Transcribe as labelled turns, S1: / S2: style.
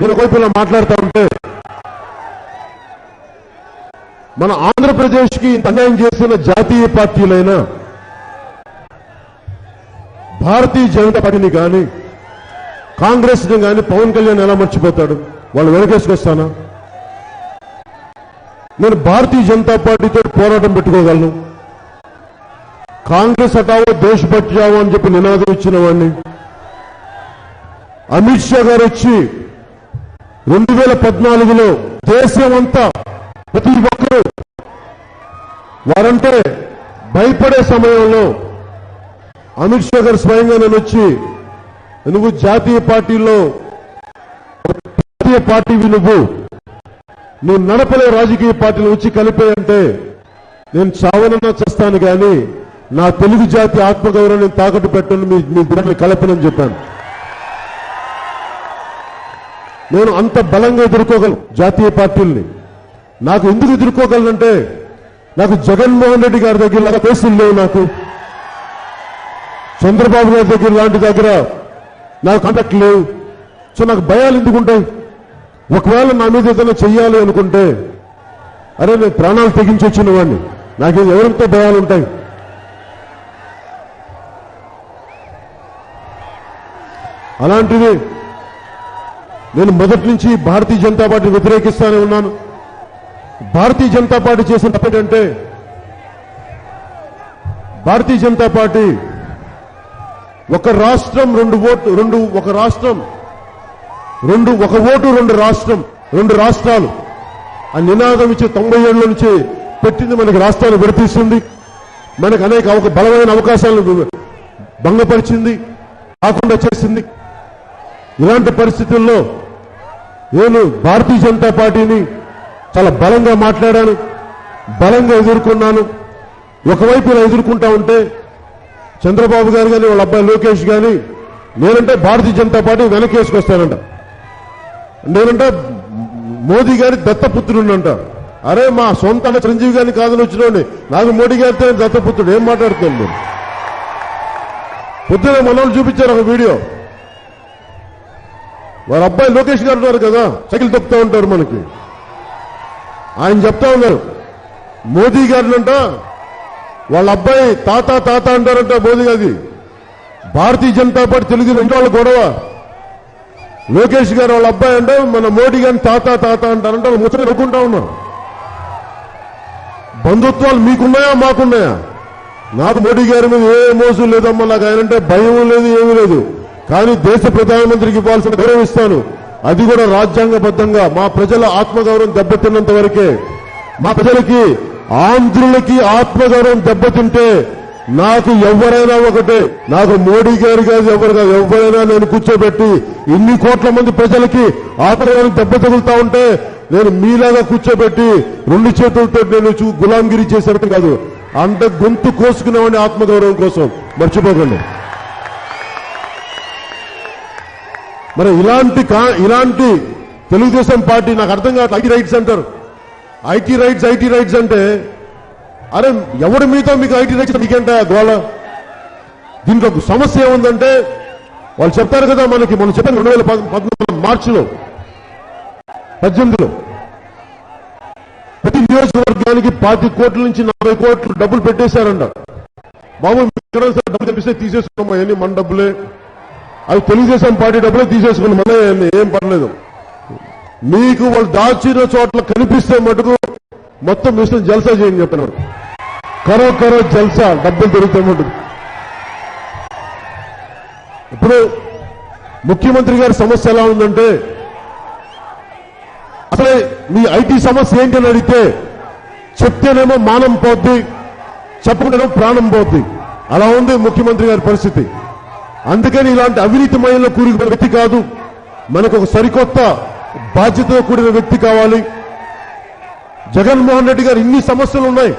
S1: నేను ఒకవైపు ఇలా మాట్లాడుతూ ఉంటే మన ఆంధ్రప్రదేశ్కి ఇంత అన్యాయం చేస్తున్న జాతీయ పార్టీలైన భారతీయ జనతా పార్టీని కానీ కాంగ్రెస్ని కానీ పవన్ కళ్యాణ్ ఎలా మర్చిపోతాడు? వాళ్ళు వెనకేసుకొస్తానా? నేను భారతీయ జనతా పార్టీతో పోరాటం పెట్టుకోగలను. కాంగ్రెస్ హటావో దేశ్ బచావో అని చెప్పి నినాదం ఇచ్చిన వాడిని. అమిత్ షా గారు వచ్చి రెండు వేల పద్నాలుగులో దేశం అంతా ప్రతి ఒక్కరూ వారంటే భయపడే సమయంలో అమిత్ షా గారు స్వయంగా నేను వచ్చి నువ్వు జాతీయ పార్టీలో జాతీయ పార్టీవి నువ్వు. నువ్వు నడపలే రాజకీయ పార్టీలు వచ్చి కలిపాయంటే నేను చావనన్నా చేస్తాను కానీ నా తెలుగు జాతి ఆత్మగౌరవాన్ని తాకట్టు పెట్టను మీ మీ బిడ్డలు కలపనని చెప్పాను. నేను అంత బలంగా ఎదుర్కోగలను జాతీయ పార్టీల్ని. నాకు ఎందుకు ఎదుర్కోగలనంటే నాకు జగన్మోహన్ రెడ్డి గారి దగ్గర లాగా కేసులు లేవు నాకు. చంద్రబాబు గారి దగ్గర లాంటి దగ్గర నాకు కాంటాక్ట్ లేవు. సో నాకు భయాలు ఎందుకు ఉంటాయి? ఒకవేళ నా మీద ఏదైనా చెయ్యాలి అనుకుంటే అరే నేను ప్రాణాలు తెగించి వచ్చిన వాడిని. నాకు ఎవరితో భయాలు ఉంటాయి. అలాంటిది నేను మొదటి నుంచి భారతీయ జనతా పార్టీని వ్యతిరేకిస్తానే ఉన్నాను. భారతీయ జనతా పార్టీ చేసిన తప్పేంటంటే భారతీయ జనతా పార్టీ ఒక రాష్ట్రం రెండు ఓటు రెండు ఒక రాష్ట్రం రెండు ఒక ఓటు రెండు రాష్ట్రం రెండు రాష్ట్రాలు. ఆ నినాదం ఇచ్చి తొంభై ఏళ్ళ నుంచి పెట్టింది మనకి రాష్ట్రాలు విడతీస్తుంది మనకు అనేక బలమైన అవకాశాలను భంగపరిచింది కాకుండా చేసింది. ఇలాంటి పరిస్థితుల్లో నేను భారతీయ జనతా పార్టీని చాలా బలంగా మాట్లాడాను బలంగా ఎదుర్కొన్నాను. ఒకవైపు ఇలా ఎదుర్కొంటా ఉంటే చంద్రబాబు గారు కానీ వాళ్ళ అబ్బాయి లోకేష్ కానీ నేనంటే భారతీయ జనతా పార్టీ వెనకేసుకొస్తానంట. నేనంటే మోదీ గారి దత్తపుత్రుడంట అరే మా సొంత అన్న చిరంజీవి గారిని కాదని వచ్చినోండి నాకు మోడీ గారితో దత్తపుత్రుడు ఏం మాట్లాడుతున్నాను మీరు? పొద్దున మనోళ్ళు చూపించారు ఒక వీడియో. వారి అబ్బాయి లోకేష్ గారు ఉన్నారు కదా సైకిల్ తొక్కుతూ ఉంటారు మనకి. ఆయన చెప్తా ఉన్నారు మోదీ గారినంట వాళ్ళ అబ్బాయి తాత తాత అంటారంట మోదీ గారి. భారతీయ జనతా పార్టీ తెలుగు రెండు వాళ్ళ గొడవ. లోకేష్ గారు వాళ్ళ అబ్బాయి అంటే మన మోడీ గారిని తాత తాత అంటారంటే వాళ్ళు ముచ్చట నవ్వుకుంటా ఉన్నారు. బంధుత్వాలు మీకున్నాయా మాకున్నాయా? నాకు మోడీ గారి మీద ఏ మోసం లేదమ్మా నాకు ఆయనంటే భయం లేదు ఏమీ లేదు. కానీ దేశ ప్రధానమంత్రికి ఇవ్వాల్సిన గౌరవం ఇస్తాను. అది కూడా రాజ్యాంగబద్ధంగా మా ప్రజల ఆత్మగౌరవం దెబ్బతిన్నంత వరకే. మా ప్రజలకి ఆంధ్రులకి ఆత్మగౌరవం దెబ్బతింటే నాకు ఎవరైనా ఒకటే. నాకు మోడీ గారు కాదు ఎవరు కాదు ఎవరైనా నేను కూర్చోబెట్టి ఇన్ని కోట్ల మంది ప్రజలకి ఆత్మగౌరవం దెబ్బ తగులుతా ఉంటే నేను మీలాగా కూర్చోబెట్టి రెండు చేతులతో నేను గులాంగిరి చేసేటట్టు కాదు. అంత గొంతు కోసుకునేవాడిని ఆత్మగౌరవం కోసం. మర్చిపోకండి. మరి ఇలాంటి కా- ఇలాంటి తెలుగుదేశం పార్టీ నాకు అర్థం కావట్లేదు ఐటీ రైట్స్ అంటారు. ఐటీ రైట్స్ ఐటీ రైట్స్ అంటే అరే ఎవడు మీతో మీకు ఐటీ రైట్స్ మీకేంట గోళ దీంట్లో సమస్య ఏముందంటే వాళ్ళు చెప్తారు కదా మనకి మనం చెప్పాను రెండు వేల పద్నాలుగు మార్చిలో పద్దెనిమిదిలో. ప్రతి నియోజకవర్గానికి పాతి కోట్ల నుంచి నలభై కోట్లు డబ్బులు పెట్టేశారంట. బాబు ఎక్కడ డబ్బులు తెప్పిస్తే తీసేసుకున్నాం అవన్నీ మన డబ్బులే. అవి తెలుగుదేశం పార్టీ డబ్బులు తీసేసుకుని మన ఏం పర్లేదు. మీకు వాళ్ళు దాచిన చోట్ల కనిపిస్తే మటుకు మొత్తం మిషన్ జల్సా చేయని చెప్పినారు. కరో కరో జల్సా డబ్బులు దొరికితే మటుకు. ఇప్పుడు ముఖ్యమంత్రి గారి సమస్య ఎలా ఉందంటే అసలే మీ ఐటీ సమస్య ఏంటని అడిగితే చెప్తేనేమో మానం పోద్ది చెప్పకుండానేమో ప్రాణం పోద్ది. అలా ఉంది ముఖ్యమంత్రి గారి పరిస్థితి. అందుకని ఇలాంటి అవినీతిమయంలో కూరుకున్న వ్యక్తి కాదు. మనకు ఒక సరికొత్త బాధ్యతతో కూడిన వ్యక్తి కావాలి. జగన్మోహన్ రెడ్డి గారు ఇన్ని సమస్యలు ఉన్నాయి.